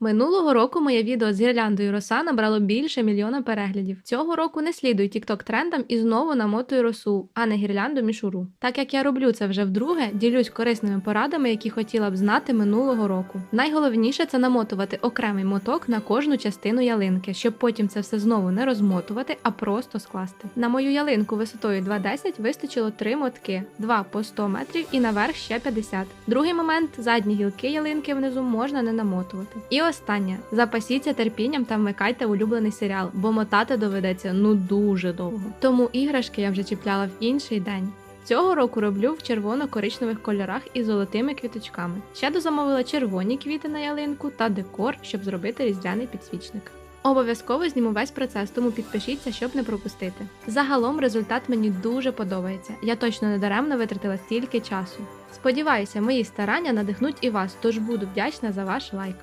Минулого року моє відео з гірляндою роса набрало більше мільйона переглядів. Цього року не слідую тікток трендам і знову намотую росу, а не гірлянду мішуру. Так як я роблю це вже вдруге, ділюсь корисними порадами, які хотіла б знати минулого року. Найголовніше це намотувати окремий моток на кожну частину ялинки, щоб потім це все знову не розмотувати, а просто скласти. На мою ялинку висотою 2,10 вистачило 3 мотки, 2 по 100 метрів і наверх ще 50. Другий момент задні гілки ялинки внизу можна не намотувати. І останнє запасіться терпінням та вмикайте улюблений серіал, бо мотати доведеться ну дуже довго. Тому іграшки я вже чіпляла в інший день. Цього року роблю в червоно-коричневих кольорах із золотими квіточками. Ще дозамовила червоні квіти на ялинку та декор, щоб зробити різдвяний підсвічник. Обов'язково зніму весь процес, тому підпишіться, щоб не пропустити. Загалом результат мені дуже подобається. Я точно не даремно витратила стільки часу. Сподіваюся, мої старання надихнуть і вас, тож буду вдячна за ваш лайк.